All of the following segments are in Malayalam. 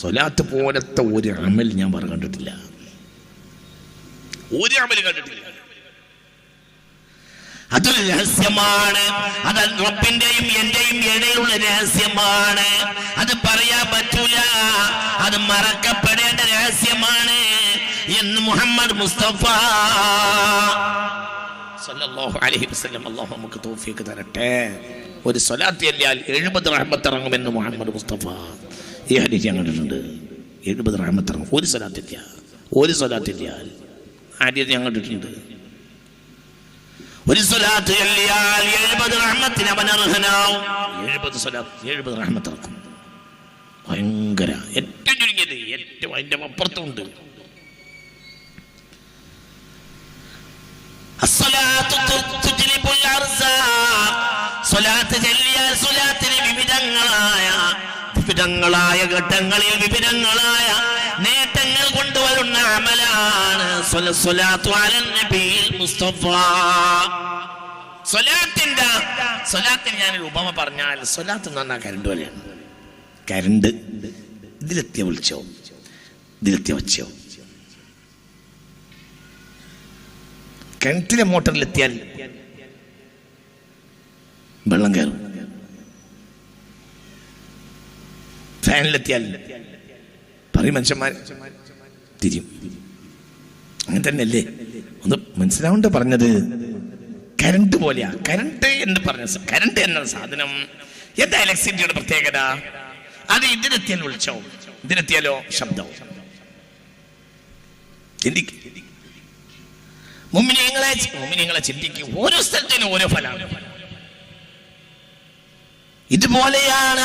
സ്വലാത്ത് പോലത്തെ ഒരു അമൽ ഞാൻ വേറെ കണ്ടിട്ടില്ല. ഒരു അമൽ കണ്ടിട്ടില്ല. അതൊരു രഹസ്യമാണ്. അത് റബ്ബിന്റെയും എന്റെയും ഇടയിലുള്ള രഹസ്യമാണ്. അത് പറയാൻ പറ്റൂല. അത് മറക്കപ്പെടേണ്ട രഹസ്യമാണ്. എന്ന് മുഹമ്മദ് മുസ്തഫ സല്ലല്ലാഹു അലൈഹി വസല്ലം തൗഫീഖ് തരട്ടെ. ഒരു സ്വലാത്ത് എഴുപത് റഹ്മത്ത് ഇറങ്ങുമെന്ന് മുഹമ്മദ് മുസ്തഫ ഈ ഹദീസ് ഞാൻ കണ്ടിട്ടുണ്ട്. എഴുപത് റഹ്മത്ത് ഇറങ്ങും ഒരു സ്വലാത്തില്ല ഒരു സ്വലാത്തില്ലാൽ ആദ്യത്തെ ഞാൻ കണ്ടിട്ടുണ്ട്. ഒരു സ്വലാത്ത് ചൊല്ലിയാൽ എഴുപത് റഹ്മത്തിന് അവൻ അർഹനാവും. എഴുപത് സ്വലാത്ത് എഴുപത് റഹ്മത്തിറക്കും. ഭയങ്കര ഏറ്റവും ചുരുങ്ങിയത് ഏറ്റവും അതിന്റെ അപ്പുറത്തുണ്ട്. സ്വലാത്ത് ചൊല്ലിയാൽ സ്വലാത്തിന് വിവിധങ്ങളായ വിവിധങ്ങളായ ഘട്ടങ്ങളിൽ വിവിധങ്ങളായ നേട്ടങ്ങൾ കൊണ്ടുവരുന്ന അമലാണ്. മുസ്തഫ. സ്വലാത്തിന്റെ സ്വലാത്തിന് ഞാനൊരു ഉപമ പറഞ്ഞാൽ സ്വലാത്ത് പറഞ്ഞാൽ കരണ്ട് പോലെയാണ്. കരണ്ട്. ഇതിലെത്തിയ വിളിച്ചോ? ഇതിലെത്തിയ വച്ചോ? കിണറ്റിലെ മോട്ടറിലെത്തിയാൽ വെള്ളം കയറും. ഫാനിലെത്തിയാൽ പറയും മനുഷ്യന്മാർ തിരിയും. അങ്ങനെ തന്നെയല്ലേ? ഒന്ന് മനസ്സിലാവണ്ട പറഞ്ഞത്. കരണ്ട് പോലെയാ. കരണ്ട് എന്ന് പറഞ്ഞ കരണ്ട് എന്ന സാധനം എന്താ ഇലക്ട്രിസിറ്റിയുടെ പ്രത്യേകത? അത് ഇതിനെത്തിയാൽ വിളിച്ചോ ഇതിനെത്തിയാലോ ശബ്ദവും. മുമ്പിനെ നിങ്ങളെ മുമ്പിനെ നിങ്ങളെ ചിന്തിക്കും. ഓരോ സ്ഥലത്തിനും ഓരോ ഫലമാണ്. ഇതുപോലെയാണ്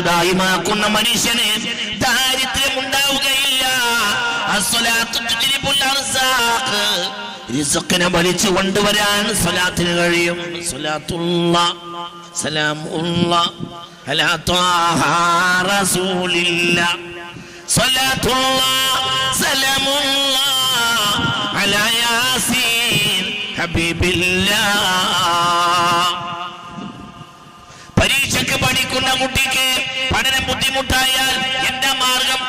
ദായിമാക്കുന്ന മനുഷ്യന് ദാരിദ്ര്യം ഉണ്ടാവുകയില്ല. റിസ്ഖിനെ വലിച്ചു കൊണ്ടുവരാൻ സ്വലാത്തിന് കഴിയും. സ്വലാത്തുള്ള സലാമുള്ള റസൂലില്ല. സ്വലാത്തുള്ള സലാമുള്ള അലാ യാസീൻ ഹബീബില്ലാ. പരീക്ഷയ്ക്ക് പഠിക്കുന്ന കുട്ടിക്ക് പഠനം ബുദ്ധിമുട്ടായാൽ എന്റെ മാർഗം?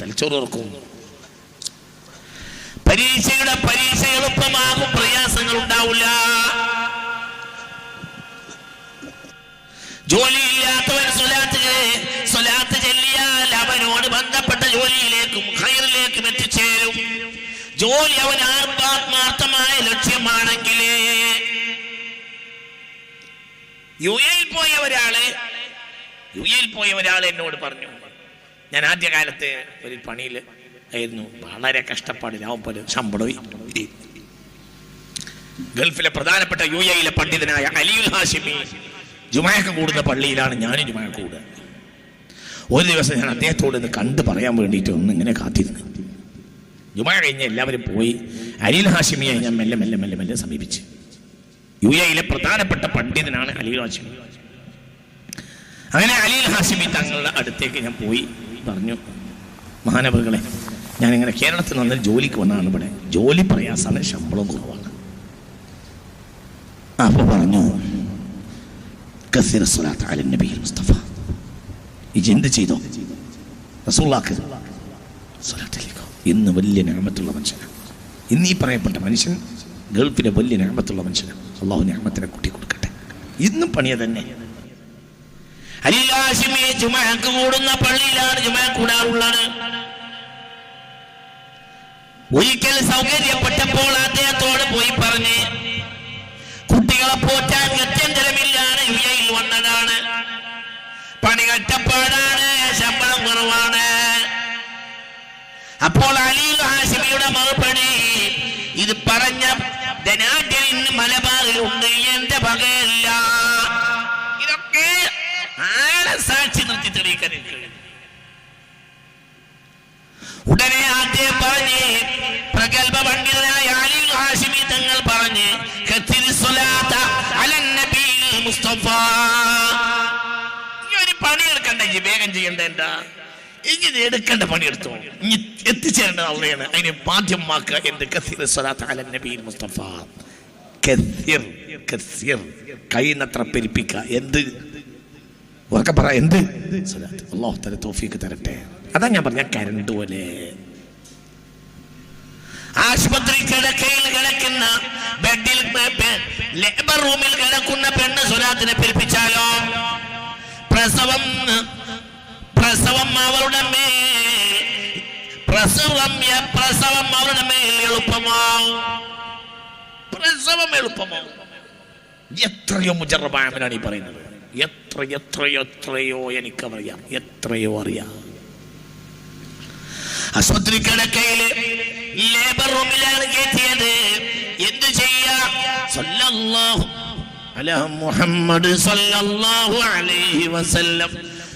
തലച്ചോറ് പരീക്ഷയുടെ പരീക്ഷ എളുപ്പമാകും പ്രയാസങ്ങൾ ഉണ്ടാവില്ല ജോലി അവൻ ആത്മാർത്ഥമായ ലക്ഷ്യമാണെങ്കിലേ. യു എയിൽ പോയ ഒരാൾ യു എയിൽ പോയ ഒരാൾ എന്നോട് പറഞ്ഞു. ഞാൻ ആദ്യകാലത്ത് ഒരു പണിയിൽ ആയിരുന്നു. വളരെ കഷ്ടപ്പാടിലാവും പോലെ ശമ്പളം ഗൾഫിലെ പ്രധാനപ്പെട്ട യു എയിലെ പണ്ഡിതനായ അലിയുൽ ഹാഷിമി ജുമായക്ക് കൂടുന്ന പള്ളിയിലാണ് ഞാനും ജുമായക്ക് കൂടുക. ഒരു ദിവസം ഞാൻ അദ്ദേഹത്തോട് ഇത് കണ്ടു പറയാൻ വേണ്ടിയിട്ട് ഒന്ന് ഇങ്ങനെ കാത്തിരുന്നു. ജുമായ കഴിഞ്ഞ് എല്ലാവരും പോയി അലിൽ ഹാഷിമിയെ ഞാൻ മെല്ലെ മെല്ലെ മെല്ലെ മെല്ലെ സമീപിച്ചു. യു എയിലെ പ്രധാനപ്പെട്ട പണ്ഡിതനാണ് അലിൽ ഹാഷിമി. അങ്ങനെ അലിൽ ഹാഷിമി തങ്ങളുടെ അടുത്തേക്ക് ഞാൻ പോയി പറഞ്ഞു മഹാനവറുകളെ ഞാനിങ്ങനെ കേരളത്തിൽ നിന്ന് ജോലിക്ക് വന്നതാണ് ഇവിടെ. ജോലി പ്രയാസമാണ് ശമ്പളം കുറവാണ്. അപ്പോൾ പറഞ്ഞു മുസ്തഫ. ഇജ് എന്ത് ചെയ്തോ? റസൂള്ളാക്ക് സ്വലാത്തിലേക്കോ ഇന്ന് വലിയ ഞാമത്തുള്ള മനുഷ്യനാണ് ഇന്ന് ഈ പറയപ്പെട്ട മനുഷ്യൻ ഗൾഫിലെ വലിയ ഞാമത്തുള്ള മനുഷ്യനാണ് അള്ളാഹു ഞാമത്തിനെ കൂട്ടി കൊടുക്കട്ടെ ഇന്നും പണിയ തന്നെ. കൂടുന്ന പള്ളിയിലാണ് കൂടാറുള്ളത്. ഒരിക്കൽ സൗകര്യപ്പെട്ടപ്പോൾ അദ്ദേഹത്തോട് പോയി പറഞ്ഞ് ഇത് പറഞ്ഞ ധനാഢ്യൻ മലബാറിൽ ഉണ്ട്. എന്റെ വകയല്ല. ഇതൊക്കെ ആളെ സാക്ഷി നിർത്തി തെളിയിക്കാൻ ഉടനെ ആദ്യം പറഞ്ഞ് പ്രഗത്ഭ പണ്ഡിതനായ അലി ഹാഷിമി തങ്ങൾ പറഞ്ഞ് മുസ്തഫ. ഈ ഒരു പണിയെടുക്കണ്ട വേഗം ചെയ്യണ്ട എന്താ? ഇങ്ങനെ എടുക്കേണ്ട പണിയെടുത്തു ഇനി എത്തിച്ചേരേണ്ടത് അള്ളയാണ്. അതിനെ പാഠ്യമാക്കുക എന്ത് കസീർ സ്വലാത്ത് അല നബീൻ മുസ്തഫ. കസീർ കസീർ. കൈനത്ര പെരുപ്പിക്കുക. എന്ത്? ഉറക്കെ പറ എന്ത്? സ്വലാത്ത്. അള്ളാഹു തല തോഫിക്ക് തരട്ടെ. അതാ ഞാൻ പറഞ്ഞ കരണ്ട് പോലെ. ആശുപത്രി കിടക്കയിൽ കിടക്കുന്ന ബെഡിൽ ലേബർ റൂമിൽ കിടക്കുന്ന പെണ്ണ് സ്വലാത്തിനെ പെരുപ്പിച്ചാലോ? പ്രസവം പ്രസവം അവരുടെ മേൽ. പ്രസവം പ്രസവം അവരുടെ മേൽ എളുപ്പമാവും. പ്രസവം എളുപ്പമാവും. എത്രയോ മുജറബായവനാണ് ഈ പറയുന്നത്. എത്ര എത്രയോ എത്രയോ എനിക്കറിയാം. എത്രയോ അറിയാം. ആശുപത്രി കിടക്കയിൽ ലേബർ റൂമിലാണ് കയറ്റിയത്. എന്ത് ചെയ്യാം? സല്ലല്ലാഹു അല മുഹമ്മദ് സല്ലല്ലാഹു അലൈഹി വസല്ലം